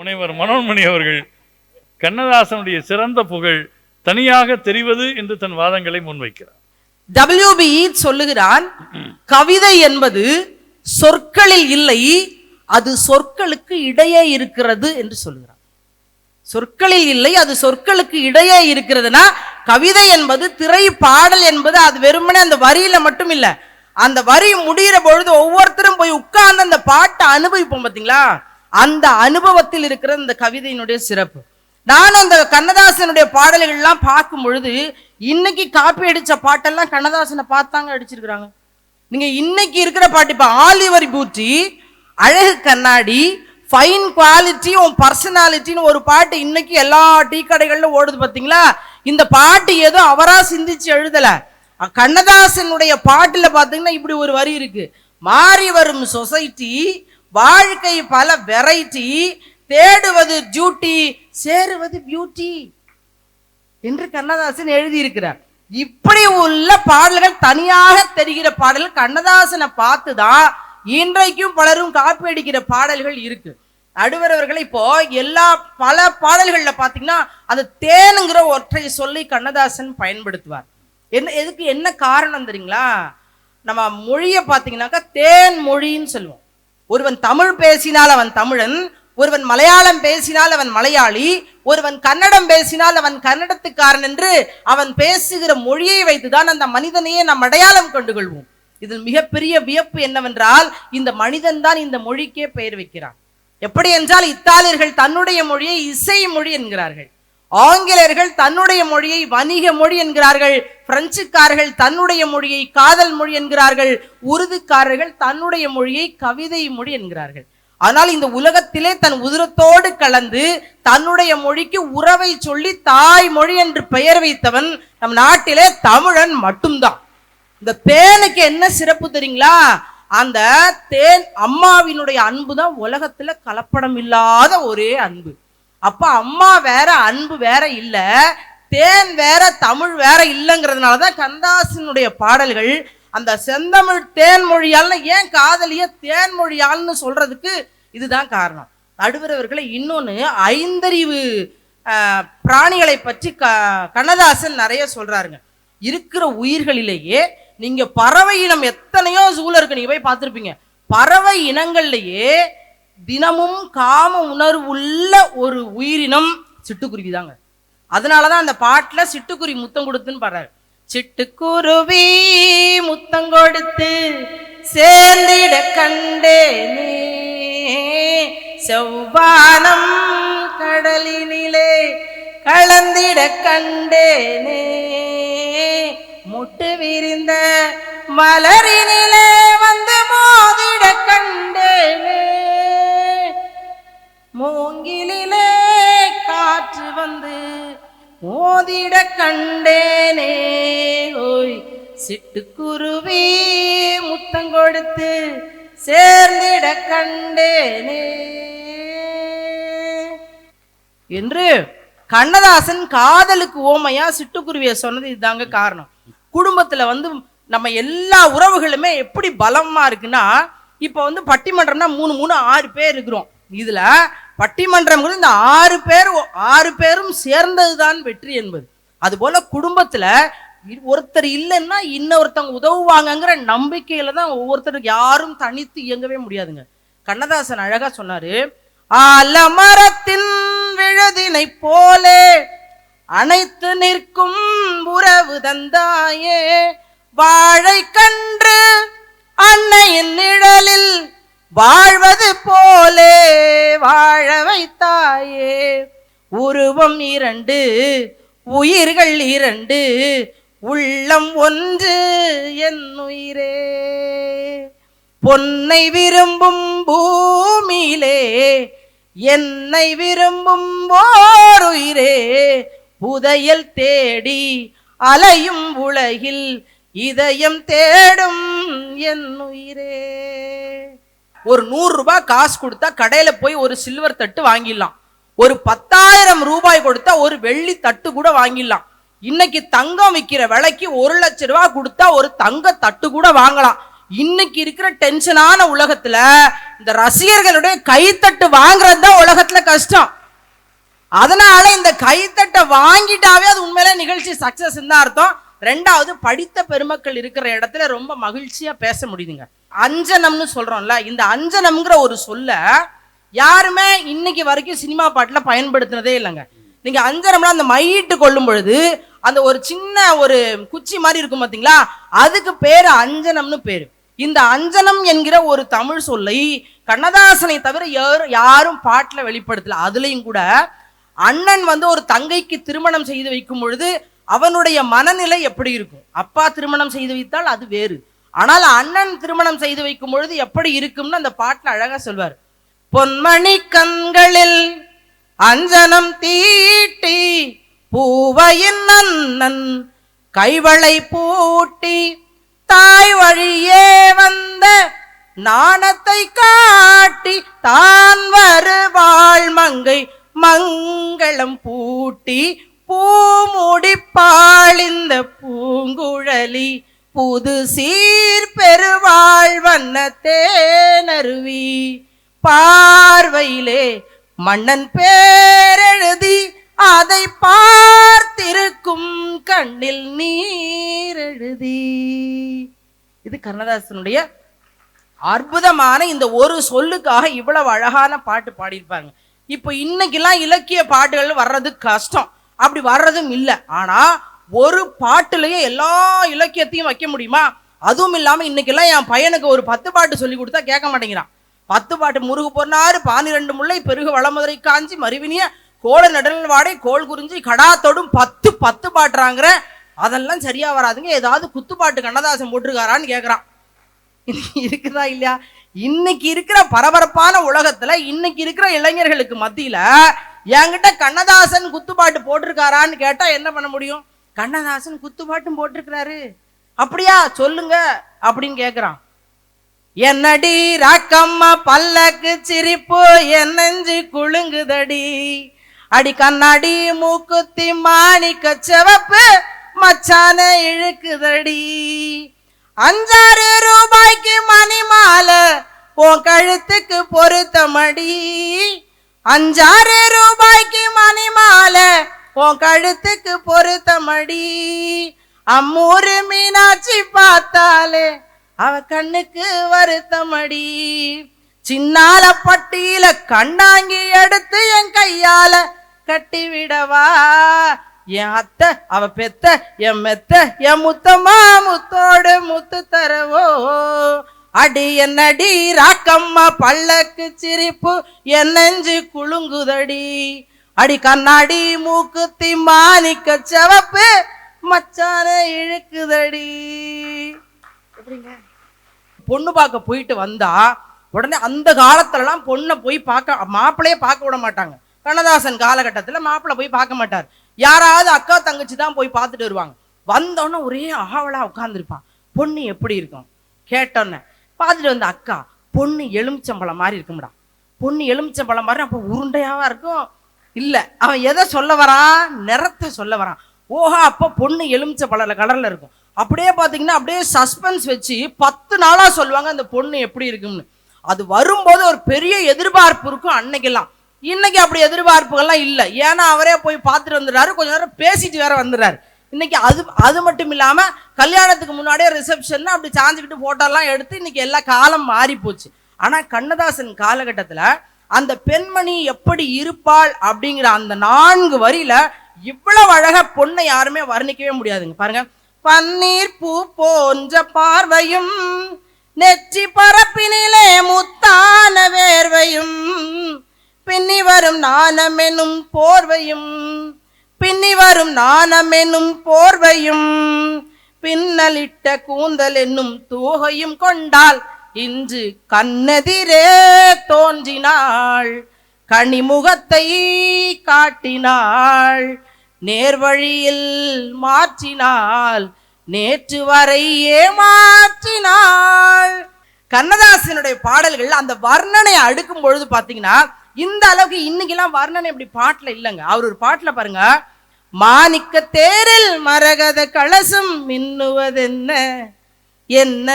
முனைவர் மனோன்மணி அவர்கள் கண்ணதாசனுடைய சிறந்த புகழ் தனியாக தெரிவது என்று தன் வாதங்களை முன்வைக்கிறார். டபிள்யூபி சொல்லுகிறான் கவிதை என்பது சொற்களில் இல்லை அது சொற்களுக்கு இடையே இருக்கிறது என்று சொல்லுகிறான் சொற்களில் இல்லை அது சொற்களுக்கு இடையே இருக்கிறதுனா கவிதை என்பது திரை பாடல் என்பது அது வெறுமனே அந்த வரியில மட்டும் இல்லை. அந்த வரி முடிகிற பொழுது ஒவ்வொருத்தரும் போய் உட்கார்ந்து அந்த பாட்டை அனுபவிப்போம் பார்த்தீங்களா அந்த அனுபவத்தில் இருக்கிற இந்த கவிதையினுடைய சிறப்பு. நான் அந்த கண்ணதாசனுடைய பாடல்கள்லாம் பார்க்கும் பொழுது இன்னைக்கு காப்பி அடித்த பாட்டெல்லாம் கண்ணதாசனை பார்த்தாங்க அடிச்சிருக்கிறாங்க. நீங்கள் இன்னைக்கு இருக்கிற பாட்டு இப்போ ஆலிவர் பூட்டி அழகு கண்ணாடி ஃபைன் குவாலிட்டி உன் பர்சனாலிட்டின்னு ஒரு பாட்டு இன்னைக்கு எல்லா டீ கடைகளிலும் ஓடுது பார்த்தீங்களா இந்த பாட்டு ஏதோ அவராக சிந்திச்சு எழுதலை. கண்ணதாசனுடைய பாட்டில் பார்த்தீங்கன்னா இப்படி ஒரு வரி இருக்கு. மாறி வரும் சொசைட்டி வாழ்க்கை பல வெரைட்டி தேடுவது டியூட்டி சேருவது பியூட்டி என்று கண்ணதாசன் எழுதியிருக்கிறார். இப்படி உள்ள பாடல்கள் தனியாக தெரிகிற பாடல்கள் கண்ணதாசனை பார்த்து தான் இன்றைக்கும் பலரும் காப்பி அடிக்கிற பாடல்கள் இருக்கு. நடுவரவர்களை அவர்கள் இப்போ எல்லா பல பாடல்களில் பார்த்தீங்கன்னா அந்த தேனுங்கிற ஒற்றை சொல்லி கண்ணதாசன் பயன்படுத்துவார். என்ன எதுக்கு என்ன காரணம் தெரியுங்களா? நம்ம மொழியை பார்த்தீங்கன்னாக்கா தேன் மொழின்னு சொல்லுவோம். ஒருவன் தமிழ் பேசினால் அவன் தமிழன் ஒருவன் மலையாளம் பேசினால் அவன் மலையாளி ஒருவன் கன்னடம் பேசினால் அவன் கன்னடத்துக்காரன் என்று அவன் பேசுகிற மொழியை வைத்துதான் அந்த மனிதனையே நாம் அடையாளம் கொண்டு கொள்வோம் இதில் மிகப்பெரிய வியப்பு என்னவென்றால் இந்த மனிதன் தான் இந்த மொழிக்கே பெயர் வைக்கிறான். எப்படி என்றால் இத்தாலியர்கள் தன்னுடைய மொழியை இசை மொழி என்கிறார்கள். ஆங்கிலேயர்கள் தன்னுடைய மொழியை வணிக மொழி என்கிறார்கள் பிரெஞ்சுக்காரர்கள் தன்னுடைய மொழியை காதல் மொழி என்கிறார்கள் உருதுக்காரர்கள் தன்னுடைய மொழியை கவிதை மொழி என்கிறார்கள். ஆனால் இந்த உலகத்திலே தன் உதிரத்தோடு கலந்து தன்னுடைய மொழிக்கு உறவை சொல்லி தாய் மொழி என்று பெயர் வைத்தவன் நம் நாட்டிலே தமிழன் மட்டும்தான். இந்த தேனுக்கு என்ன சிறப்பு தெரியுங்களா? அந்த தேன் அம்மாவினுடைய அன்பு தான் உலகத்துல கலப்படம் இல்லாத ஒரே அன்பு. அப்போ அம்மா வேற அன்பு வேற இல்லை தேன் வேற தமிழ் வேற இல்லைங்கிறதுனால தான் கந்தாசனுடைய பாடல்கள் அந்த செந்தமிழ் தேன்மொழியால்னு ஏன் காதலிய தேன்மொழியால்னு சொல்றதுக்கு இதுதான் காரணம். நடுவரவர்களை அவர்களை ஐந்தறிவு பிராணிகளை பற்றி க கண்ணதாசன் நிறைய சொல்றாருங்க. இருக்கிற உயிர்களிலேயே நீங்க பறவை இனம் எத்தனையோ சூழல் இருக்கு நீங்க போய் பார்த்துருப்பீங்க. பறவை இனங்கள்லேயே தினமும் காம உணர்வு உள்ள ஒரு உயிரினம் சிட்டுக்குருவி தாங்க. அதனாலதான் அந்த பாட்டில் சிட்டுக்குருவி முத்தம் கொடுத்துன்னு பாடுறாரு. சிட்டுக்குருவி முத்தம் கொடுத்து சேர்ந்திட கண்டேனே. செவ்வானம் கடலினிலே கலந்திட கண்டேனே. முட்டு விரிந்த மலரினிலே வந்து மோதிட கண்டேனே. மூங்கிலே காற்று வந்து மோதிட கண்டேனே. ஓய் சிட்டுக்குருவி முத்தம் கொடுத்து சேர்ந்திட கண்டேனே. என்று கண்ணதாசன் காதலுக்கு ஓமையா சிட்டுக்குருவியை சொன்னது இதுதாங்க காரணம். குடும்பத்துல வந்து நம்ம எல்லா உறவுகளுமே எப்படி பலமா இருக்குன்னா இப்போ வந்து பட்டிமன்றம்னா மூணு மூணு ஆறு பேர் இருக்கிறோம். இதுல பட்டிமன்றம்ங்கிறது இந்த ஆறு பேர் ஆறு பேரும் சேர்ந்ததுதான் வெற்றி என்பது. அதுபோல குடும்பத்தில் ஒருத்தர் இல்லைன்னா இன்னொருத்தவங்க உதவுவாங்கங்கிற நம்பிக்கையில தான் ஒவ்வொருத்தருக்கு யாரும் தனித்து இயங்கவே முடியாதுங்க. கண்ணதாசன் அழகா சொன்னாரு அலமரத்தின் விழுதினை போலே அனைத்து நிற்கும் உறவு தந்தாயே வாழை கன்று அன்னையின் நிழலில் வாழ்வது போலே வாழ வைத்தாயே. உருவம் இரண்டு உயிர்கள் இரண்டு உள்ளம் ஒன்று என் உயிரே. பொன்னை விரும்பும் பூமியிலே என்னை விரும்பும் ஓர் புதையல் தேடி அலையும் உலகில் இதயம் தேடும் என் உயிரே. ஒரு நூறு ரூபாய் காசு கொடுத்தா கடையில் போய் ஒரு சில்வர் தட்டு வாங்கிடலாம். ஒரு பத்தாயிரம் ரூபாய் கொடுத்தா ஒரு வெள்ளி தட்டு கூட வாங்கிடலாம். இன்னைக்கு தங்கம் விற்கிற விலைக்கு ஒரு லட்ச ரூபா கொடுத்தா ஒரு தங்க தட்டு கூட வாங்கலாம். இன்னைக்கு இருக்கிற டென்ஷனான உலகத்துல இந்த ரசிகர்களுடைய கைத்தட்டு வாங்குறது தான் உலகத்துல கஷ்டம். அதனால இந்த கைத்தட்டை வாங்கிட்டாவே அது உண்மையிலே நிகழ்ச்சி சக்சஸ் தான் அர்த்தம். ரெண்டாவது படித்த பெருமக்கள் இருக்கிற இடத்துல ரொம்ப மகிழ்ச்சியா பேச முடியுதுங்க. அஞ்சனம்னு சொல்றோம்ல இந்த அஞ்சனம்ங்கிற ஒரு சொல்ல யாருமே இன்னைக்கு வரைக்கும் சினிமா பாட்டில் பயன்படுத்தினதே இல்லைங்க. நீங்க அஞ்சனம்லாம் அந்த மையிட்டு கொள்ளும் பொழுது அந்த ஒரு சின்ன ஒரு குச்சி மாதிரி இருக்கும் பார்த்தீங்களா அதுக்கு பேர் அஞ்சனம்னு பேர். இந்த அஞ்சனம் என்கிற ஒரு தமிழ் சொல்லை கண்ணதாசனை தவிர யாரும் யாரும் பாட்டில் வெளிப்படுத்தல. அதுலேயும் கூட அண்ணன் வந்து ஒரு தங்கைக்கு திருமணம் செய்து வைக்கும் பொழுது அவனுடைய மனநிலை எப்படி இருக்கும்? அப்பா திருமணம் செய்து வைத்தால் அது வேறு. ஆனால் அண்ணன் திருமணம் செய்து வைக்கும் பொழுது எப்படி இருக்கும்னு அந்த பாட்டில் அழகா சொல்வார். பொன்மணி கண்களில் அஞ்சனம் தீட்டி பூவையின் அண்ணன் கைவளை பூட்டி தாய் வழியே வந்த நாணத்தை காட்டி தான் வருவாள் மங்கை மங்களம் பூட்டி பூமுடி பாழிந்த பூங்குழலி. புது சீர் பெருவாழ் வண்ணத்தேனருவி பார்வையிலே மன்னன் பேரெழுதி அதை பார்த்திருக்கும் கண்ணில் நீர் எழுதி இது கண்ணதாசனுடைய அற்புதமான இந்த ஒரு சொல்லுக்காக இவ்வளவு அழகான பாட்டு பாடியிருப்பாங்க. இப்போ இன்னைக்கெல்லாம் இலக்கிய பாட்டுகள் வர்றது கஷ்டம். அப்படி வர்றதும் இல்லை. ஆனால் ஒரு பாட்டுலேயே எல்லா இலக்கியத்தையும் வைக்க முடியுமா? அதுவும் இல்லாமல் இன்னைக்கெல்லாம் என் பையனுக்கு ஒரு பத்து பாட்டு சொல்லி கொடுத்தா கேட்க மாட்டேங்கிறான். பத்து பாட்டு முருகு பொன்னாறு பானிரண்டு முல்லை பெருகு வளமதுரை காஞ்சி மருவினிய கோல நடல் வாடை கோல் குறிஞ்சி கடாத்தோடும் பத்து பத்து பாட்டுறாங்கிற அதெல்லாம் சரியா வராதுங்க. ஏதாவது குத்துப்பாட்டு கண்ணதாசன் போட்டிருக்காரான்னு கேட்குறான் இருக்குதா இல்லையா? இன்னைக்கு இருக்கிற பரபரப்பான உலகத்துல இன்னைக்கு இருக்கிற இளைஞர்களுக்கு மத்தியில என்கிட்ட கண்ணதாசன் குத்துப்பாட்டு போட்டிருக்காரான்னு கேட்டால் என்ன பண்ண முடியும்? கண்ணதாசன் குத்துப்பாட்டும் போட்டிருக்கிறாரு. அப்படியா? சொல்லுங்க. அப்படின்னு கேட்குறான் என்னடி ராக்கம்மா பல்லக்கு சிரிப்பு என் நெஞ்சு குலுங்குதடி. அடி கண்ணாடி மூக்குத்தி மாணிக்க சிவப்பு மச்சான இழுக்குதடி. அஞ்சாறு ரூபாய்க்கு மணி மாலை உன் கழுத்துக்கு பொருத்தமடி. அஞ்சாறு ரூபாய்க்கு மணி மாலை உன் கழுத்துக்கு பொருத்தமடி. அம்மூரு மீனாட்சி பார்த்தாலே அவ கண்ணுக்கு வருத்தமடி. சின்னால பட்டியில கண்ணாங்கி எடுத்து என் கையால கட்டி விடவா என் அத்தை அவ பெத்த என் மெத்த என் முத்தமா முத்தோடு முத்து தரவோ. அடி என்னடி ராக்கம்மா பல்லக்கு சிரிப்பு என் நெஞ்சு குலுங்குதடி. அடி கண்ணாடி மூக்குத்தி மாணிக்க சிவப்பு மச்சான இழுக்குதடி. பொண்ணு பார்க்க போயிட்டு வந்தா உடனே அந்த காலத்துலலாம் பொண்ணை போய் பார்க்க மாப்பிள்ளையே பார்க்க விட மாட்டாங்க. கண்ணதாசன் காலகட்டத்துல மாப்பிள்ளை போய் பார்க்க மாட்டார். யாராவது அக்கா தங்கச்சி தான் போய் பார்த்துட்டு வருவாங்க. வந்தோடனே ஒரே ஆவலா உட்காந்துருப்பான் பொண்ணு எப்படி இருக்கும்? கேட்டோன்னே பார்த்துட்டு வந்த அக்கா பொண்ணு எலுமிச்சம்பழம் மாதிரி இருக்கும்டா. பொண்ணு எலுமிச்சம்பழம் மாதிரி அப்போ உருண்டையாவா இருக்கும்? இல்லை. அவன் எதை சொல்ல வரான் நிறத்தை சொல்ல வரான் ஓஹா அப்போ பொண்ணு எலுமிச்ச பழல கடலில் இருக்கும். அப்படியே பார்த்தீங்கன்னா அப்படியே சஸ்பென்ஸ் வச்சு பத்து நாளாக சொல்லுவாங்க அந்த பொண்ணு எப்படி இருக்கும்னு. அது வரும்போது ஒரு பெரிய எதிர்பார்ப்பு இருக்கும் அன்னைக்கெல்லாம். இன்னைக்கு அப்படி எதிர்பார்ப்புகள்லாம் இல்லை. ஏன்னா அவரே போய் பார்த்துட்டு வந்துடுறாரு. கொஞ்ச நேரம் பேசிட்டு வேற வந்துடுறாரு. இன்னைக்கு அது அது மட்டும் இல்லாமல் கல்யாணத்துக்கு முன்னாடியே ரிசப்ஷன் அப்படி சாஞ்சுக்கிட்டு ஃபோட்டோலாம் எடுத்து இன்னைக்கு எல்லா காலம் மாறி போச்சு. ஆனால் கண்ணதாசன் காலகட்டத்தில் அந்த பெண்மணி எப்படி இருப்பாள் அப்படிங்கிற அந்த நான்கு வரியில இவ்வளவு அழகா பொண்ணை யாருமே வர்ணிக்கவே முடியாதுங்க. பாருங்க. பன்னீர் பூ போன்ற பார்வையும் நெற்றி பரப்பினிலே முத்தான வேர்வையும் பின்னி வரும் நாணம் போர்வையும் பின்னி வரும் நாணம் என்னும் போர்வையும் பின்னலிட்ட கூந்தல் என்னும் தூகையும் கொண்டால் இன்று கண்ணெதிரே தோன்றினாள் கனிமுகத்தை காட்டினாள் நேர்வழியில் மாற்றினாள் நேற்று வரை ஏமாற்றினாள். கண்ணதாசனுடைய பாடல்கள் அந்த வர்ணனை அடுக்கும் பொழுது பார்த்தீங்கன்னா இந்த அளவுக்கு இன்னைக்கெல்லாம் வர்ணனை இப்படி பாட்டில் இல்லைங்க. அவர் ஒரு பாட்டில் பாருங்க மாணிக்க தேரில் மரகத கலசம் மின்னுவதென்ன? என்ன?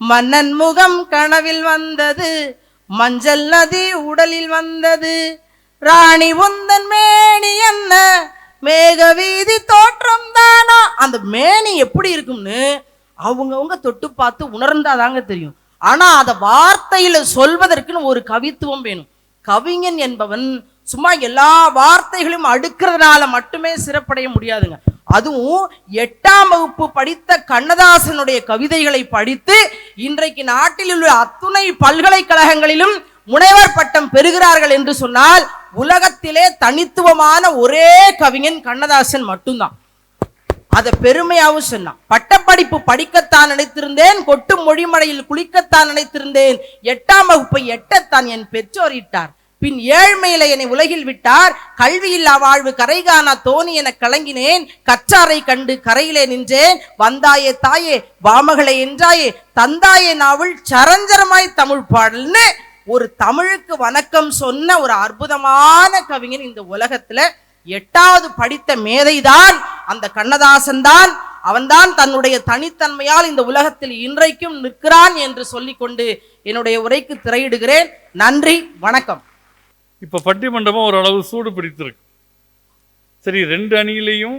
மன்னன் முகம் கனவில் வந்தது மஞ்சள் நதி உடலில் வந்தது ராணி உந்தன் மேனி என்ன? மேக வீதி தோற்றம் தானா? அந்த மேனி எப்படி இருக்கும்னு அவங்கவுங்க தொட்டு பார்த்து உணர்ந்தாதாங்க தெரியும். ஆனா அதை வார்த்தையில சொல்வதற்குன்னு ஒரு கவித்துவம் வேணும். கவிஞன் என்பவன் சும்மா எல்லா வார்த்தைகளையும் அடுக்கிறதுனால மட்டுமே சிறப்படைய முடியாதுங்க. அதுவும் எட்டாம் வகுப்பு படித்த கண்ணதாசனுடைய கவிதைகளை படித்து இன்றைக்கு நாட்டில் உள்ள அத்துணை பல்கலைக்கழகங்களிலும் முனைவர் பட்டம் பெறுகிறார்கள் என்று சொன்னால் உலகத்திலே தனித்துவமான ஒரே கவிஞன் கண்ணதாசன் மட்டும்தான். அதை பெருமையாகவும் சொன்னான். பட்டப்படிப்பு படிக்கத்தான் நினைத்திருந்தேன் கொட்டும் மொழிமலையில் குளிக்கத்தான் நினைத்திருந்தேன். எட்டாம் வகுப்பை எட்டத்தான் என் பெற்றோர் இட்டார். பின் ஏழ்மையில என்னை உலகில் விட்டார். கல்வியில்லா வாழ்வு கரைகானா தோணி என கலங்கினேன். கற்றாரை கண்டு கரையிலே நின்றேன். வந்தாயே தாயே வாமகளை என்றாயே தந்தாயே நாவல் சரஞ்சரமாய் தமிழ் பாடல்னு ஒரு தமிழுக்கு வணக்கம் சொன்ன ஒரு அற்புதமான கவிஞன் இந்த உலகத்துல எட்டாவது படித்த மேதைதான் அந்த கண்ணதாசன் தான் அவன்தான் தன்னுடைய தனித்தன்மையால் இந்த உலகத்தில் இன்றைக்கும் நிற்கிறான் என்று சொல்லிக்கொண்டு என்னுடைய உரைக்கு திரையிடுகிறேன். நன்றி வணக்கம். இப்போ பட்டிமன்றமும் ஓரளவு சூடு பிடித்திருக்கு. சரி ரெண்டு அணியிலையும்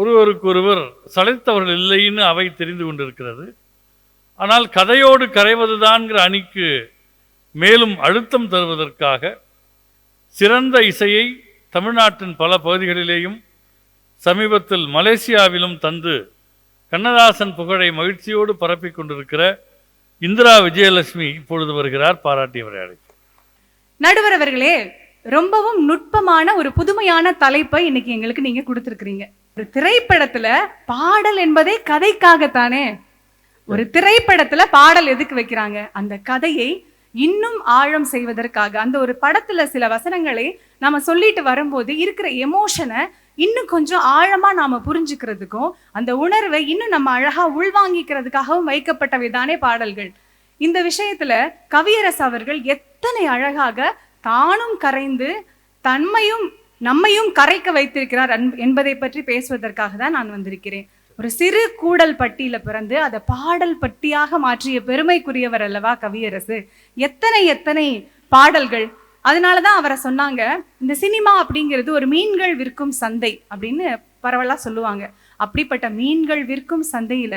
ஒருவருக்கொருவர் சளைத்தவர்கள் இல்லைன்னு அவை தெரிந்து கொண்டிருக்கிறது. ஆனால் கதையோடு கரைவதுதான்கிற அணிக்கு மேலும் அழுத்தம் தருவதற்காக சிறந்த இசையை தமிழ்நாட்டின் பல பகுதிகளிலேயும் சமீபத்தில் மலேசியாவிலும் தந்து கண்ணதாசன் புகழை மகிழ்ச்சியோடு பரப்பிக் கொண்டிருக்கிற இந்திரா விஜயலட்சுமி இப்பொழுது வருகிறார். பாராட்டியவரை அழைத்து. நடுவர் அவர்களே ரொம்பவும் நுட்பமான ஒரு புதுமையான தலைப்பை இன்னைக்கு எங்களுக்கு நீங்க கொடுத்துருக்கீங்க ஒரு திரைப்படத்துல பாடல் என்பதே கதைக்காகத்தானே? ஒரு திரைப்படத்துல பாடல் எதுக்கு வைக்கிறாங்க? அந்த கதையை இன்னும் ஆழம் செய்வதற்காக அந்த ஒரு படத்துல சில வசனங்களை நாம சொல்லிட்டு வரும்போது இருக்கிற எமோஷனை இன்னும் கொஞ்சம் ஆழமா நாம புரிஞ்சுக்கிறதுக்கும் அந்த உணர்வை இன்னும் நம்ம அழகா உள்வாங்கிக்கிறதுக்காகவும் வைக்கப்பட்டவை தானே பாடல்கள். இந்த விஷயத்துல கவியரசு அவர்கள் எத்தனை அழகாக தானும் கரைந்து தன்மையும் நம்மையும் கரைக்க வைத்திருக்கிறார் என்பதை பற்றி பேசுவதற்காக தான் நான் வந்திருக்கிறேன். ஒரு சிறு கூடல் பட்டியில பிறந்து அதை பாடல் பட்டியாக மாற்றிய பெருமைக்குரியவர் அல்லவா கவியரசு. எத்தனை எத்தனை பாடல்கள். அதனாலதான் அவரை சொன்னாங்க இந்த சினிமா அப்படிங்கிறது ஒரு மீன்கள் விற்கும் சந்தை அப்படின்னு பரவலா சொல்லுவாங்க. அப்படிப்பட்ட மீன்கள் விற்கும் சந்தையில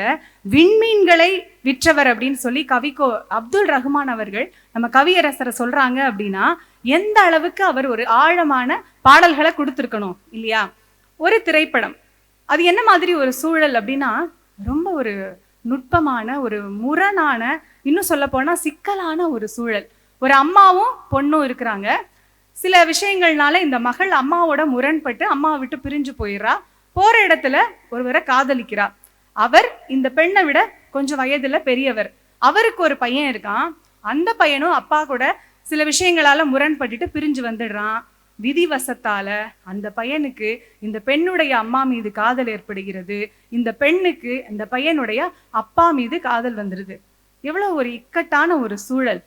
விண்மீன்களை விற்றவர் அப்படின்னு சொல்லி கவிக்கோ அப்துல் ரஹ்மான் அவர்கள் நம்ம கவியரசரை சொல்றாங்க அப்படின்னா எந்த அளவுக்கு அவர் ஒரு ஆழமான பாடல்களை கொடுத்துருக்கணும் இல்லையா? ஒரு திரைப்படம். அது என்ன மாதிரி ஒரு சூழல் அப்படின்னா ரொம்ப ஒரு நுட்பமான ஒரு முரணான இன்னும் சொல்ல போனா சிக்கலான ஒரு சூழல். ஒரு அம்மாவும் பொண்ணும் இருக்கிறாங்க. சில விஷயங்கள்னால இந்த மகள் அம்மாவோட முரண்பட்டு அம்மாவை விட்டு பிரிஞ்சு போயிடுறா. போற இடத்துல ஒருவரை காதலிக்கிறா. அவர் இந்த பெண்ணை விட கொஞ்சம் வயதுல பெரியவர். அவருக்கு ஒரு பையன் இருக்கான். அந்த பையனும் அப்பா கூட சில விஷயங்களால முரண்பட்டுட்டு பிரிஞ்சு வந்துடுறான். விதிவசத்தால அந்த பையனுக்கு இந்த பெண்ணுடைய அம்மா மீது காதல் ஏற்படுகிறது. இந்த பெண்ணுக்கு இந்த பையனுடைய அப்பா மீது காதல் வந்துடுது எவ்வளவு ஒரு இக்கட்டான ஒரு சூழல்.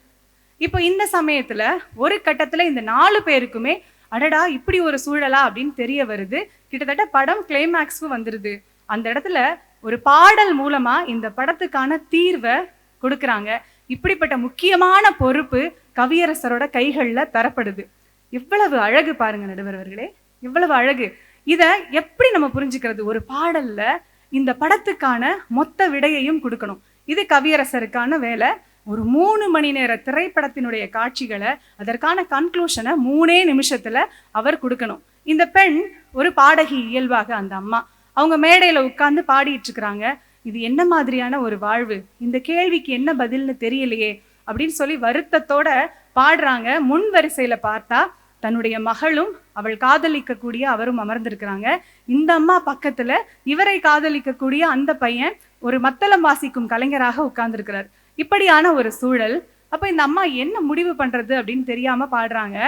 இப்போ இந்த சமயத்துல ஒரு கட்டத்துல இந்த நாலு பேருக்குமே அடடா இப்படி ஒரு சூழலா அப்படின்னு தெரிய வருது. கிட்டத்தட்ட படம் கிளைமேக்ஸ்க்கு வந்துருது. அந்த இடத்துல ஒரு பாடல் மூலமா இந்த படத்துக்கான தீர்வை கொடுக்குறாங்க. இப்படிப்பட்ட முக்கியமான பொறுப்பு கவியரசரோட கைகளில் தரப்படுது. இவ்வளவு அழகு பாருங்க நடுவர் அவர்களே இவ்வளவு அழகு. இத எப்படி நம்ம புரிஞ்சுக்கிறது? ஒரு பாடல்ல இந்த படத்துக்கான மொத்த விடையையும் கொடுக்கணும். இது கவியரசருக்கான வேலை. ஒரு மூணு மணி நேர திரைப்படத்தினுடைய காட்சிகளை அதற்கான கன்க்ளூஷனை மூணே நிமிஷத்துல அவர் கொடுக்கணும். இந்த பெண் ஒரு பாடகி இயல்பாக அந்த அம்மா. அவங்க மேடையில உட்கார்ந்து பாடிட்டு இருக்கிறாங்க இது என்ன மாதிரியான ஒரு வாழ்வு? இந்த கேள்விக்கு என்ன பதில்னு தெரியலையே அப்படின்னு சொல்லி வருத்தத்தோட பாடுறாங்க. முன் வரிசையில பார்த்தா தன்னுடைய மகளும் அவள் காதலிக்கக்கூடிய அவரும் அமர்ந்திருக்கிறாங்க. இந்த அம்மா பக்கத்துல இவரை காதலிக்கக்கூடிய அந்த பையன் ஒரு மத்தளம் வாசிக்கும் கலைஞராக உட்கார்ந்திருக்கிறார். இப்படியான ஒரு சூழல். அப்ப இந்த அம்மா என்ன முடிவு பண்றது அப்படின்னு தெரியாம பாடுறாங்க.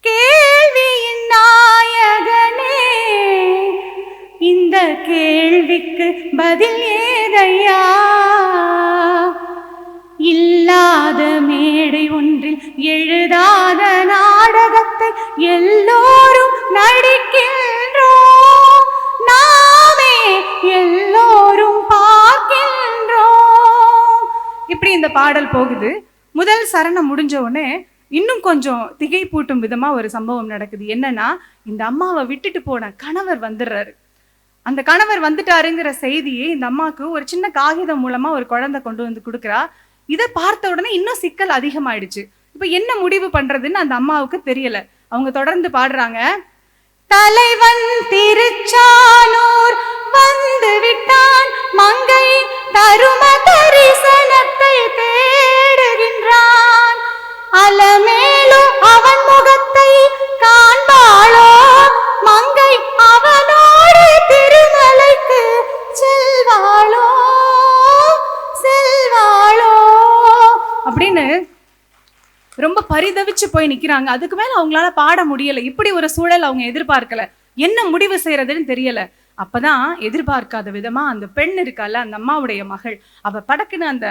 கேள்வியின் நாயகனே இந்த கேள்விக்கு பதில் ஏதையா? இல்லாத மேடை ஒன்றில் எழுதாத நாடகத்தை எல்லோரும் நடிக்கின்றோம். நாமே எல்லோரும் பார்க்கின்றோம். இப்படி இந்த பாடல் போகுது. முதல் சரணம் முடிஞ்ச உடனே இன்னும் கொஞ்சம் திகைப்பூட்டும் விதமா ஒரு சம்பவம் நடக்குது. என்னன்னா இந்த அம்மாவை விட்டுட்டு போன கணவர் வந்துடுறாரு. அந்த கணவர் வந்துட்டாருங்கிற செய்தியை இந்த அம்மாவுக்கு ஒரு சின்ன காகிதம் மூலமா ஒரு குழந்தை கொண்டு வந்து கொடுக்குறா. இதை பார்த்த உடனே இன்னும் சிக்கல் அதிகமாயிடுச்சு. இப்போ என்ன முடிவு பண்றதுன்னு அந்த அம்மாவுக்கு தெரியல. அவங்க தொடர்ந்து பாடுறாங்க. தலைவன் திருச்சானூர் வந்து விட்டான். மங்கை தரும தரிசனத்தை தேடுகின்றான். அலமேலும் அவன் முகத்தை காண்பாளோ? மங்கை அவனோடு திருமலைக்கு செல்வாளோ? அப்படின்னு ரொம்ப பரிதவிச்சு போய் நிக்கிறாங்க. அதுக்கு மேல அவங்களால பாட முடியல. இப்படி ஒரு சூழல் அவங்க எதிர்பார்க்கல. என்ன முடிவு செய்யறதுன்னு தெரியல. அப்பதான் எதிர்பார்க்காத விதமா அந்த பெண் இருக்கால அந்த அம்மாவுடைய மகள் அவ படக்குன்னு அந்த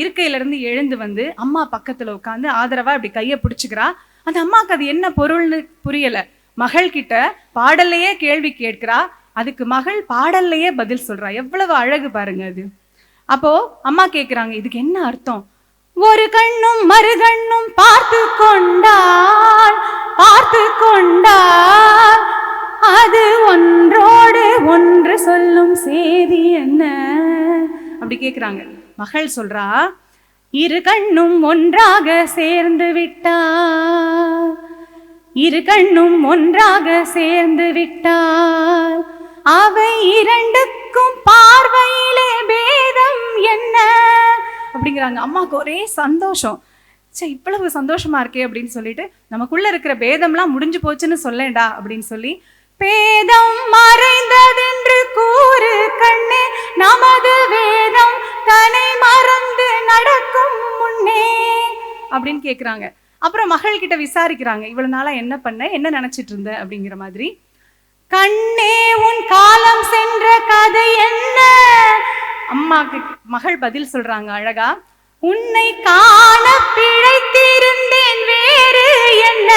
இருக்கையிலேருந்து இருந்து எழுந்து வந்து அம்மா பக்கத்துல உட்காந்து ஆதரவா இப்படி கையை பிடிச்சிக்கிறா. அந்த அம்மாவுக்கு அது என்ன பொருள்னு புரியல. மகள் கிட்ட பாடல்லையே கேள்வி கேட்கிறா. அதுக்கு மகள் பாடல்லையே பதில் சொல்றா. எவ்வளவு அழகு பாருங்க அது. அப்போ அம்மா கேட்குறாங்க இதுக்கு என்ன அர்த்தம்? ஒரு கண்ணும் மறு கண்ணும் பார்த்து கொண்டாள் பார்த்து கொண்டால் அது ஒன்றோடு ஒன்று சொல்லும் செய்தி என்ன? அப்படி கேக்குறாங்க. மகள் சொல்றா இரு கண்ணும் ஒன்றாக சேர்ந்து விட்டா இரு கண்ணும் ஒன்றாக சேர்ந்து விட்டால் அவை இரண்டுக்கும் பார்வையிலே பேதம் என்ன? அப்படிங்கிறாங்க. அம்மாவுக்கு ஒரே சந்தோஷம். சே இவ்வளவு சந்தோஷமா இருக்கே அப்படின்னு சொல்லிட்டு நமக்குள்ள இருக்கிற பேதம்லாம் முடிஞ்சு போச்சுன்னு சொல்லேண்டா அப்படின்னு சொல்லி பேதம் மறைந்ததென்று கூறு கண்ணே நமது வேதம் தன்னை மறந்து நடக்கும் முன்னே அப்படின்னு கேட்குறாங்க அப்புறம் மகள் கிட்ட விசாரிக்கிறாங்க. இவ்வளவு நாளா என்ன பண்ண என்ன நினைச்சிட்டு இருந்த அப்படிங்கிற மாதிரி கண்ணே உன் காலம் சென்ற கதை என்ன? அம்மாக்கு மகள் பதில் சொல்றாங்க அழகா. உன்னை காண பிழைத்திருந்தேன் வேறு என்ன?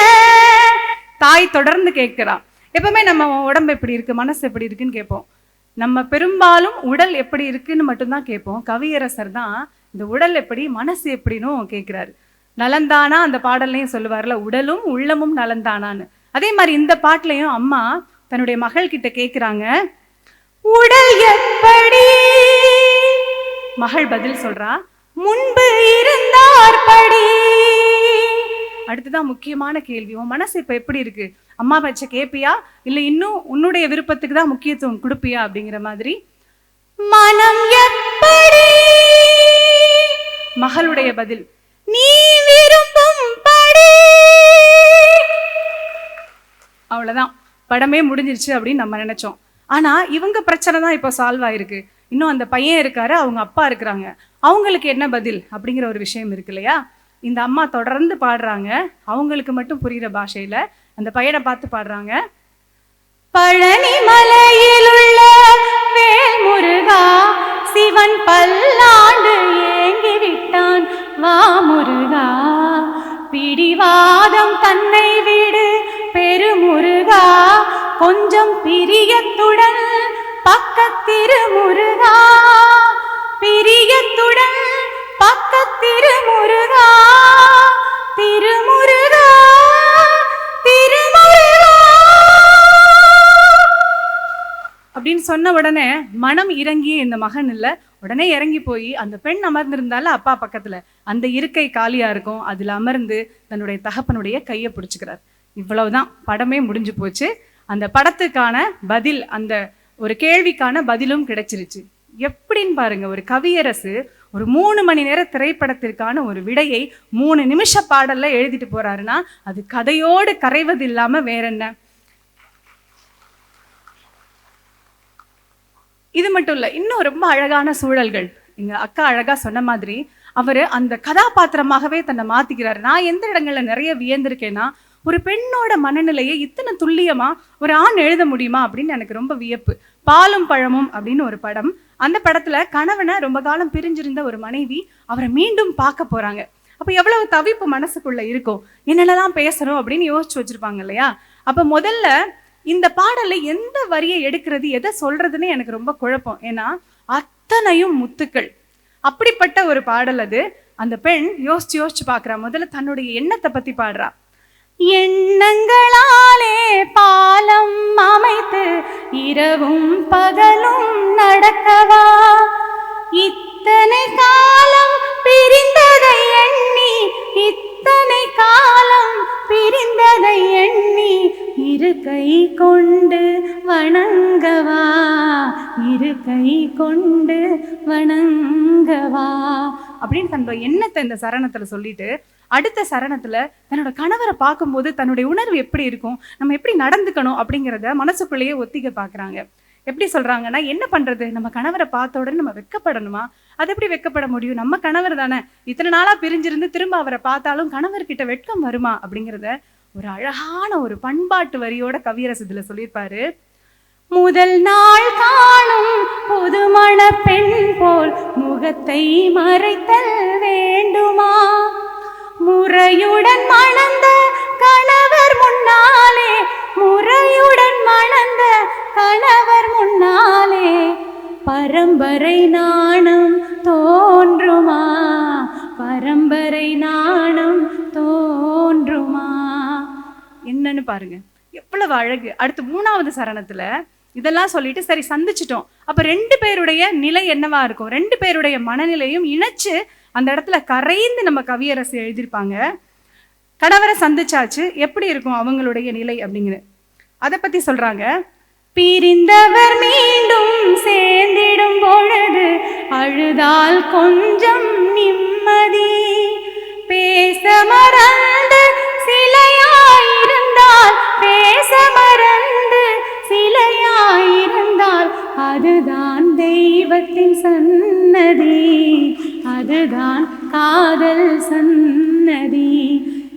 தாய் தொடர்ந்து கேட்கிறா. எப்பவுமே நம்ம உடம்பு எப்படி இருக்கு மனசு எப்படி இருக்குன்னு கேட்போம். நம்ம பெரும்பாலும் உடல் எப்படி இருக்குன்னு மட்டும்தான் கேட்போம். கவியரசர் தான் இந்த உடல் எப்படி மனசு எப்படின்னு கேட்கிறாரு. நலந்தானா அந்த பாடல்லையும் சொல்லுவார்ல உடலும் உள்ளமும் நலந்தானான்னு. அதே மாதிரி இந்த பாட்டுலயும் அம்மா தன்னுடைய மகள் கிட்ட கேக்குறாங்க உடல் எப்படி? மகள் பதில் சொல்றா முன்பு இருந்தார் படி அடுத்ததான் முக்கியமான கேள்வி உன் மனசு இப்ப எப்படி இருக்கு? அம்மா வச்ச கேப்பியா? இல்ல இன்னும் உன்னுடைய விருப்பத்துக்கு தான் முக்கியத்துவம் கொடுப்பியா? அப்படிங்கிற மாதிரி. மனம் எப்படி? மகளுடைய பதில் நீ விரும்பும் படி அவ்வளவுதான். படமே முடிஞ்சிருச்சு அப்படின்னு நம்ம நினைச்சோம். ஆனா இவங்க பிரச்சனை தான் இப்போ சால்வ் ஆயிருக்கு. இன்னும் அந்த பையன் இருக்காரு அவங்க அப்பா இருக்கிறாங்க. அவங்களுக்கு என்ன பதில் அப்படிங்கிற ஒரு விஷயம் இருக்கு இல்லையா? இந்த அம்மா தொடர்ந்து பாடுறாங்க. அவங்களுக்கு மட்டும் புரிகிற பாஷையில அந்த பையனை பார்த்து பாடுறாங்க. பழனி மலையில் உள்ள வேல் முருகா சிவன் பல்லாண்டு ஏங்கி விட்டான் வா முருகா பிடிவாதம் தன்னை விடு பெருமுருகா. கொஞ்சம் பிரியத்துடன் பக்கத்திரு முருகா பிரியத்துடன் பக்கத்திரு முருகா திருமுருகா திருமுருகா. அப்படின்னு சொன்ன உடனே மனம் இறங்கிய இந்த மகன் இல்ல. உடனே இறங்கி போய் அந்த பெண் அமர்ந்திருந்தால அப்பா பக்கத்துல. அந்த இருக்கை காலியா இருக்கும். அதுல அமர்ந்து தன்னுடைய தகப்பனுடைய கையை பிடிச்சுக்கிறார். இவ்வளவுதான். படமே முடிஞ்சு போச்சு. அந்த படத்துக்கான பதில் அந்த ஒரு கேள்விக்கான பதிலும் கிடைச்சிருச்சு. எப்படின்னு பாருங்க ஒரு கவியரசு ஒரு மூணு மணி நேர திரைப்படத்திற்கான ஒரு விடையை மூணு நிமிஷ பாடல்ல எழுதிட்டு போறாருன்னா அது கதையோடு கரைவது இல்லாம வேற என்ன இது மட்டும் இல்ல இன்னும் ரொம்ப அழகான சூழல்கள். எங்க அக்கா அழகா சொன்ன மாதிரி அவர் அந்த கதாபாத்திரமாகவே தன்னை மாற்றிக்கிறார் நான் எந்த இடங்கள்ல நிறைய வியந்திருக்கேன்னா ஒரு பெண்ணோட மனநிலையை இத்தனை துல்லியமா ஒரு ஆண் எழுத முடியுமா அப்படின்னு எனக்கு ரொம்ப வியப்பு. பாலும் பழமும் அப்படின்னு ஒரு படம். அந்த படத்துல கணவனை ரொம்ப காலம் பிரிஞ்சிருந்த ஒரு மனைவி அவரை மீண்டும் பார்க்க போறாங்க. அப்ப எவ்வளவு தவிப்பு மனசுக்குள்ள இருக்கும் என்னென்னலாம் பேசணும் அப்படின்னு யோசிச்சு வச்சிருப்பாங்க இல்லையா? அப்ப முதல்ல இந்த பாடல்ல எந்த வரியை எடுக்கிறது எதை சொல்றதுன்னு எனக்கு ரொம்ப குழப்பம். ஏன்னா அத்தனையும் முத்துக்கள். அப்படிப்பட்ட ஒரு பாடல் அது. அந்த பெண் யோசிச்சு யோசிச்சு பாக்குறா முதல்ல தன்னுடைய எண்ணத்தை பத்தி பாடுறா. எண்ணங்களாலே பாலம் அமைத்து இரவும் பகலும் நடக்கவா? இத்தனை காலம் பிரிந்ததை எண்ணி இத்தனை காலம் பிரிந்ததை எண்ணி இரு கை கொண்டு வணங்கவா? இரு கை கொண்டு வணங்கவா? அப்படின்னு தன்னோட எண்ணத்தை இந்த சரணத்துல சொல்லிட்டு அடுத்த சரணத்துல தன்னோட கணவரை பார்க்கும்போது தன்னுடைய உணர்வு எப்படி இருக்கும்? நம்ம எப்படி நடந்துக்கணும் அப்படிங்கிறத மனசுக்குள்ளேயே ஒத்திக்க பார்க்குறாங்க. எப்படி சொல்றாங்கன்னா என்ன பண்றது? நம்ம கணவரை பார்த்த உடனே நம்ம வெக்கப்படணுமா? அது எப்படி வெக்கப்பட முடியும்? நம்ம கணவர் தானே. இத்தனை நாளா பிரிஞ்சிருந்து திரும்ப அவரை பார்த்தாலும் கணவர்கிட்ட வெட்கம் வருமா? அப்படிங்கிறத ஒரு அழகான ஒரு பண்பாட்டு வரியோட கவியரசு இதுல சொல்லியிருப்பாரு. முதல் நாள் காணும் புதுமண பெண் போல் முகத்தை மறைத்தல் வேண்டுமா? முறையுடன் மணந்த கணவர் முன்னாலே முறையுடன் மணந்த கணவர் முன்னாலே பரம்பரை நாணம் தோன்றுமா? பரம்பரை நாணம் தோன்றுமா? என்னன்னு பாருங்க. எவ்வளவு அழகு. அடுத்து மூணாவது சரணத்துல இதெல்லாம் சொல்லிட்டு சரி சந்திச்சிட்டோம். அப்ப ரெண்டு பேருடைய நிலை என்னவா இருக்கும்? ரெண்டு பேருடைய மனநிலையும் இணைச்சு அந்த இடத்துல கரைந்து நம்ம கவியரசு எழுதியிருப்பாங்க. கணவரை சந்திச்சாச்சு எப்படி இருக்கும் அவங்களுடைய நிலை அப்படிங்கிற அதை பத்தி சொல்றாங்க. பிரிந்தவர் மீண்டும் சேர்ந்திடும் பொழுது அழுதால் கொஞ்சம் நிம்மதி. பேச மறந்து சிலையாயிருந்தால் பேச மறந்து சிலையாயிருந்தால் அதுதான் தெய்வத்தின் சன்னதி. அதுதான் காதல் சன்னதி.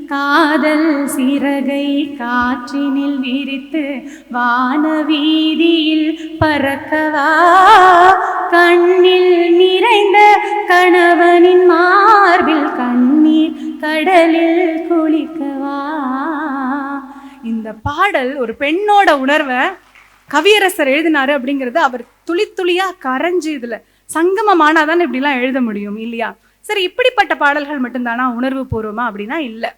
காதல் சிறகை காற்றினில் விரித்து வானவீதியில் பறக்கவா? கண்ணில் நிறைந்த கணவனின் மார்பில் கண்ணீர் கடலில் குளிக்கவா? இந்த பாடல் ஒரு பெண்ணோட உணர்வை கவியரசர் எழுதினாரு அப்படிங்கிறது அவர் துளி துளியா கரைஞ்சு இதுல சங்கமமானாதான் இப்படிலாம் எழுத முடியும் இல்லையா? சரி இப்படிப்பட்ட பாடல்கள் மட்டும்தானா உணர்வு பூர்வமா அப்படின்னா இல்லை.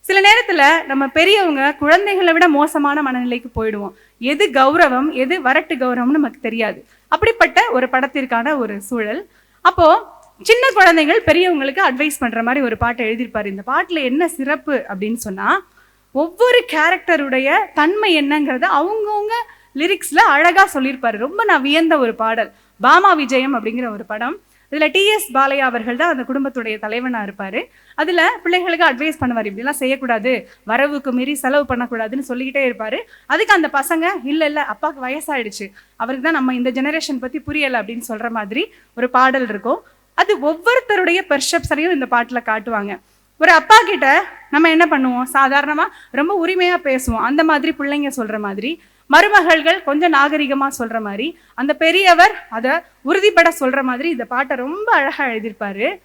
சில நேரத்துல நம்ம பெரியவங்க குழந்தைகளை விட மோசமான மனநிலைக்கு போயிடுவோம். எது கௌரவம் எது வரட்டு கௌரவம்னு நமக்கு தெரியாது. அப்படிப்பட்ட ஒரு படத்திற்கான ஒரு சூழல். அப்போ சின்ன குழந்தைகள் பெரியவங்களுக்கு அட்வைஸ் பண்ற மாதிரி ஒரு பாட்டை எழுதியிருப்பார். இந்த பாட்டில் என்ன சிறப்பு அப்படின்னு சொன்னா ஒவ்வொரு கேரக்டருடைய தன்மை என்னங்கிறத அவங்கவுங்க லிரிக்ஸ்ல அழகா சொல்லியிருப்பாரு. ரொம்ப நான் வியந்த ஒரு பாடல். பாமா விஜயம் அப்படிங்கிற ஒரு படம். இதில் டிஎஸ் பாலையா அவர்கள் தான் அந்த குடும்பத்துடைய தலைவனாக இருப்பார். அதில் பிள்ளைகளுக்கு அட்வைஸ் பண்ணுவார் இப்படிலாம் செய்யக்கூடாது. வரவுக்கு மீறி செலவு பண்ணக்கூடாதுன்னு சொல்லிக்கிட்டே இருப்பார். அதுக்கு அந்த பசங்க இல்லை இல்லை அப்பாவுக்கு வயசாயிடுச்சு. அவருக்கு தான் நம்ம இந்த ஜெனரேஷன் பற்றி புரியலை அப்படின்னு சொல்ற மாதிரி ஒரு பாடல் இருக்கும். அது ஒவ்வொருத்தருடைய பெர்செப்ஷனையும் இந்த பாட்டில் காட்டுவாங்க. ஒரு அப்பா கிட்ட நம்ம என்ன பண்ணுவோம்? சாதாரணமாக ரொம்ப உரிமையா பேசுவோம். அந்த மாதிரி பிள்ளைங்க சொல்ற மாதிரி மருமகள்கள் கொஞ்சம் நாகரிகமா சொல்ற மாதிரி அந்த பெரியவர் அதை உறுதிப்பட சொல்ற மாதிரி இந்த பாட்டை ரொம்ப அழகா எழுதியிருப்பாரு.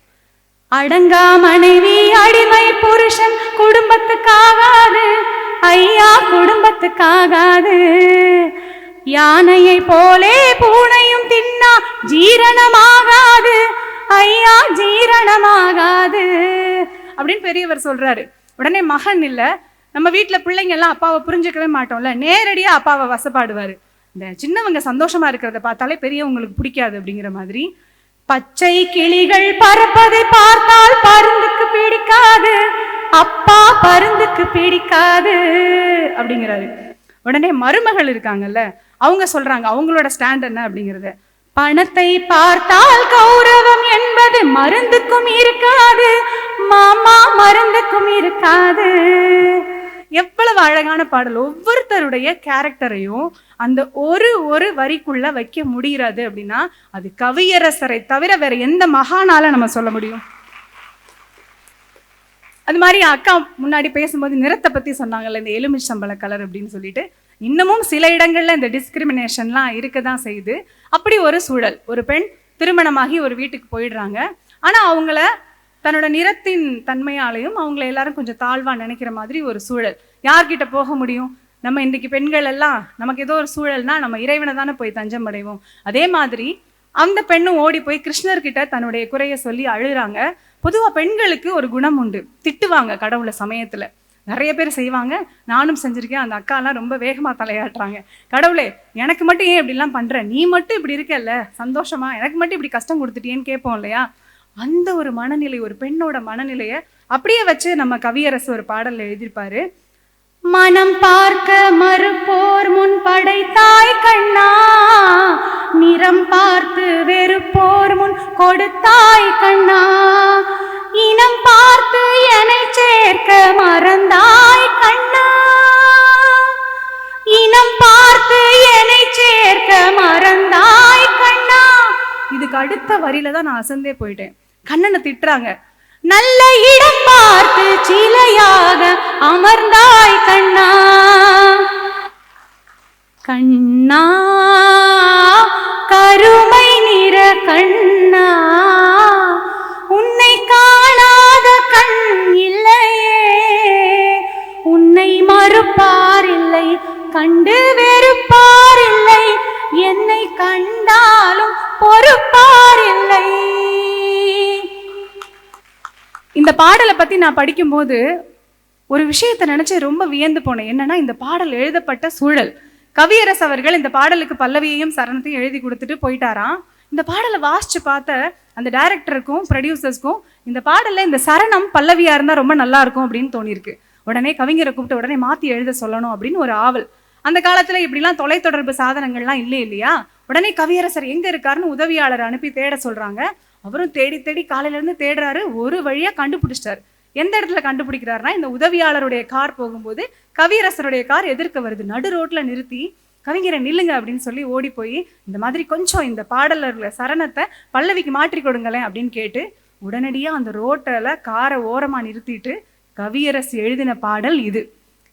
அடங்கா மனைவி அடிமை புருஷன் குடும்பத்துக்காகாது. ஐயா குடும்பத்துக்காகாது. யானையை போலே பூனையும் தின்னா ஜீரணமாகாது. ஐயா ஜீரணமாகாது. அப்படின்னு பெரியவர் சொல்றாரு. உடனே மகன் இல்ல நம்ம வீட்டில் பிள்ளைங்க எல்லாம் அப்பாவை புரிஞ்சுக்கவே மாட்டோம்ல. நேரடியா அப்பாவை வசப்பாடுவாரு. இந்த சின்னவங்க சந்தோஷமா இருக்கிறத பார்த்தாலே பெரியவங்களுக்கு பிடிக்காது அப்படிங்கிற மாதிரி. பச்சை கிளிகள் பறப்பதை பார்த்தால் பருந்துக்கு பிடிக்காது. அப்பா பருந்துக்கு பிடிக்காது அப்படிங்கிறாரு. உடனே மருமகள் இருக்காங்கல்ல அவங்க சொல்றாங்க அவங்களோட ஸ்டாண்ட் என்ன அப்படிங்கறத. பணத்தை பார்த்தால் கௌரவம் என்பது மருந்துக்கும் இருக்காது. மாமா மருந்துக்கும் இருக்காது. எவ்வளவு அழகான பாடல். ஒவ்வொருத்தருடைய கேரக்டரையும் அந்த ஒரு ஒரு வரிக்குள்ள வைக்க முடிகிறது அப்படின்னா அது கவியரசரை தவிர வேற எந்த மகானால நம்ம சொல்ல முடியும்? அது மாதிரி அக்கா முன்னாடி பேசும்போது நிறத்தை பத்தி சொன்னாங்கல்ல இந்த எலுமிச்சம்பள கலர் அப்படின்னு சொல்லிட்டு. இன்னமும் சில இடங்கள்ல இந்த டிஸ்கிரிமினேஷன்லாம் இருக்க தான் செய்யுது. அப்படி ஒரு சூழல். ஒரு பெண் திருமணமாகி ஒரு வீட்டுக்கு போயிடுறாங்க. ஆனால் அவங்கள தன்னோட நிறத்தின் தன்மையாலையும் அவங்கள எல்லாரும் கொஞ்சம் தாழ்வா நினைக்கிற மாதிரி ஒரு சூழல். யார்கிட்ட போக முடியும்? நம்ம இன்றைக்கு பெண்கள் எல்லாம் நமக்கு ஏதோ ஒரு சூழல்னா நம்ம இறைவனை தானே போய் தஞ்சம் அடைவோம். அதே மாதிரி அந்த பெண்ணும் ஓடி போய் கிருஷ்ணர்கிட்ட தன்னுடைய குறைய சொல்லி அழுகிறாங்க. பொதுவா பெண்களுக்கு ஒரு குணம் உண்டு. திட்டுவாங்க கடவுளை சமயத்துல. நிறைய பேர் செய்வாங்க. நானும் செஞ்சிருக்கேன். அந்த அக்காலாம் ரொம்ப வேகமா தலையாட்டுறாங்க. கடவுளே எனக்கு மட்டும் ஏன் இப்படிலாம் பண்ற? நீ மட்டும் இப்படி இருக்கல்ல? சந்தோஷமா? எனக்கு மட்டும் இப்படி கஷ்டம் கொடுத்துட்டியேன்னு கேட்போம் இல்லையா? அந்த ஒரு மனநிலை ஒரு பெண்ணோட மனநிலையை அப்படியே வச்சு நம்ம கவியரசு ஒரு பாடல் எழுதியிருப்பாரு. மனம் பார்க்க மறுப்போர் முன் படைத்தாய் கண்ணா நிறம் பார்த்து வெறுப்போர் முன் கொடுத்தாய் கண்ணா இனம் பார்த்து என்னை சேர்க்க மறந்தாய் கண்ணா இனம் பார்த்து என்னை சேர்க்க மறந்தாய் இதுக்கு அடுத்த வரியில தான் நான் அசந்தே போயிட்டேன். கண்ணனை திட்டுறாங்க. நல்ல இடம் பார்த்து சிலையாக அமர்ந்தாய் கண்ணா. கண்ணா கருமை நிற கண்ணா. உன்னை காணாத கண் இல்லையே. உன்னை மறுப்பார் இல்லை கண்டு வெறுப்பார் இல்லை. என்னை கண்டாலும் பொறுப்பாரில்லை. இந்த பாடலை பத்தி நான் படிக்கும்போது ஒரு விஷயத்தை நினைச்சு ரொம்ப வியந்து போனேன். என்னன்னா இந்த பாடல் எழுதப்பட்ட சூழல். கவியரசு அவர்கள் இந்த பாடலுக்கு பல்லவியையும் சரணத்தையும் எழுதி கொடுத்துட்டு போயிட்டாராம். இந்த பாடலை வாசிச்சு பார்த்த அந்த டைரக்டருக்கும் ப்ரொடியூசர்ஸ்க்கும் இந்த பாடலில் இந்த சரணம் பல்லவியா இருந்தா ரொம்ப நல்லா இருக்கும் அப்படின்னு தோணியிருக்கு. உடனே கவிஞரை கூப்பிட்டு உடனே மாத்தி எழுத சொல்லணும் அப்படின்னு ஒரு ஆவல். அந்த காலத்துல இப்படிலாம் தொலைத்தொடர்பு சாதனங்கள்லாம் இல்லை இல்லையா? உடனே கவியரசர் எங்க இருக்காருன்னு உதவியாளர் அனுப்பி தேட சொல்றாங்க. அவரும் தேடி தேடி காலையிலேருந்து தேடுறாரு. ஒரு வழியாக கண்டுபிடிச்சிட்டாரு. எந்த இடத்துல கண்டுபிடிக்கிறாருன்னா இந்த உதவியாளருடைய கார் போகும்போது கவியரசருடைய கார் எதிர்க்க வருது. நடு ரோட்டில் நிறுத்தி கவிஞரை நில்லுங்க அப்படின்னு சொல்லி ஓடி போய் இந்த மாதிரி கொஞ்சம் இந்த பாடல்ல சரணத்தை பல்லவிக்கு மாற்றி கொடுங்களேன் அப்படின்னு கேட்டு உடனடியாக அந்த ரோட்டில் காரை ஓரமாக நிறுத்திட்டு கவியரசு எழுதின பாடல் இது.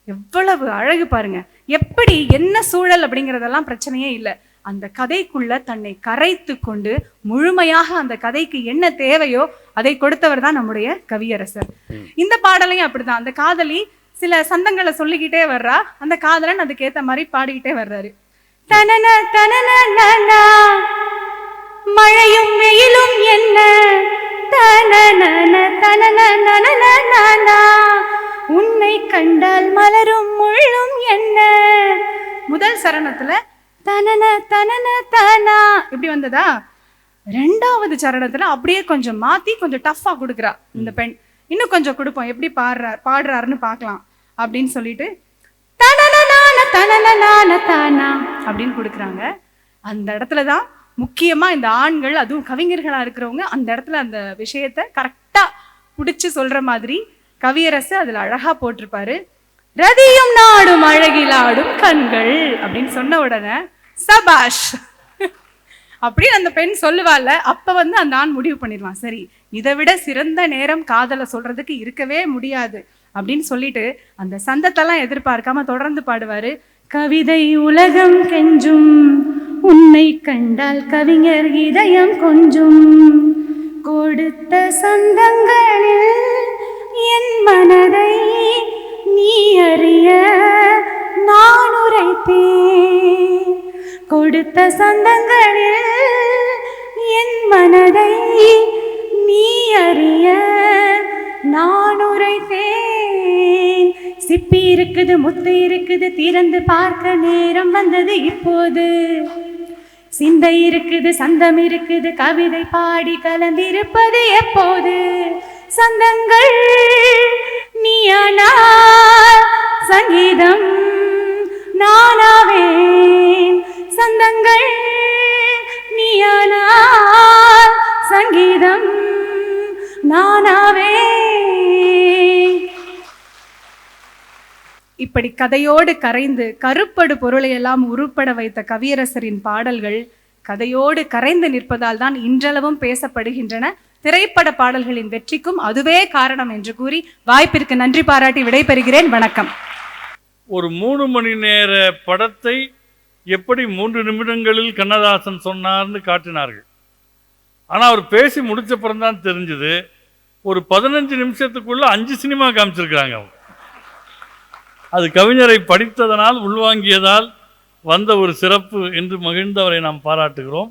எவ்வளவு அழகு பாருங்க. எப்படி என்ன சூழல் அப்படிங்கிறதெல்லாம் பிரச்சனையே இல்லை. அந்த கதைக்குள்ள தன்னை கரைத்து கொண்டு முழுமையாக அந்த கதைக்கு என்ன தேவையோ அதை கொடுத்தவர் தான் நம்முடைய கவியரசர். இந்த பாடலையும் அப்படிதான் அந்த காதலி சில சந்தங்களை சொல்லிக்கிட்டே வர்றா. அந்த காதலன் அதுக்கேத்த மாதிரி பாடிக்கிட்டே வர்றாரு. தனன தனன மழையும் வெயிலும் என்ன? தனன நானா, உன்னை கண்டால் மலரும் முள்ளும் என்ன? முதல் சரணத்துல தனன தனன தனா. இப்படி வந்ததா? ரெண்டாவது சரணத்துல அப்படியே கொஞ்சம் மாத்தி கொஞ்சம் டஃப்பா கொடுக்குறா இந்த பெண். இன்னும் கொஞ்சம் கொடுப்போம். எப்படி பாடுறார் பாடுறாருன்னு பார்க்கலாம். அப்படின்னு சொல்லிட்டு அப்படின்னு கொடுக்குறாங்க. அந்த இடத்துல தான் முக்கியமா இந்த ஆண்கள் அதுவும் கவிஞர்களா இருக்கிறவங்க அந்த இடத்துல அந்த விஷயத்த கரெக்டா பிடிச்சு சொல்ற மாதிரி கவியரசு அதுல அழகா போட்டிருப்பாரு. ரதியும் நாடும் அழகிலாடும் கண்கள் அப்படின்னு சொன்ன உடனே சபாஷ். அப்படின்னு அந்த பெண் சொல்லுவாள் அப்போ வந்து அந்த ஆண் முடிவு பண்ணிடுவான். சரி இதை விட சிறந்த நேரம் காதலை சொல்றதுக்கு இருக்கவே முடியாது அப்படின்னு சொல்லிட்டு அந்த சந்தத்தெல்லாம் எதிர்பார்க்காம தொடர்ந்து பாடுவாரு. கவிதை உலகம் கெஞ்சும் உன்னை கண்டால் கவிஞர் இதயம் கொஞ்சும். கொடுத்த சந்தங்களில் என் மனதை நீ அறிய நான் உரைத்தேன் கொடுத்த சொந்தங்களில் என் மனதை நீ அறிய நான் உரைத்தேன். சிப்பி இருக்குது முத்து இருக்குது திறந்து பார்க்க நேரம் வந்தது இப்போது. சிந்தை இருக்குது சந்தம் இருக்குது கவிதை பாடி கலந்திருப்பது எப்போது? சந்தங்கள் கதையோடு கரைந்து கருப்படு பொருளையெல்லாம் உருப்பட வைத்த கவியரசரின் பாடல்கள் கதையோடு கரைந்து நிற்பதால் தான் இன்றளவும் பேசப்படுகின்றன. திரைப்பட பாடல்களின் வெற்றிக்கும் அதுவே காரணம் என்று கூறி வாய்ப்பிற்கு நன்றி பாராட்டி விடைபெறுகிறேன். வணக்கம். ஒரு மூணு மணி நேர படத்தை எப்படி மூன்று நிமிடங்களில் கண்ணதாசன் சொன்னார்னு காட்டினார்கள். ஆனால் அவர் பேசி முடிச்சப்புறம் தான் தெரிஞ்சது. ஒரு பதினஞ்சு நிமிஷத்துக்குள்ள அஞ்சு சினிமா காமிச்சிருக்கிறாங்க அவங்க. அது கவிஞரை படித்ததனால் உள்வாங்கியதால் வந்த ஒரு சிறப்பு என்று மகிழ்ந்தவரை நாம் பாராட்டுகிறோம்.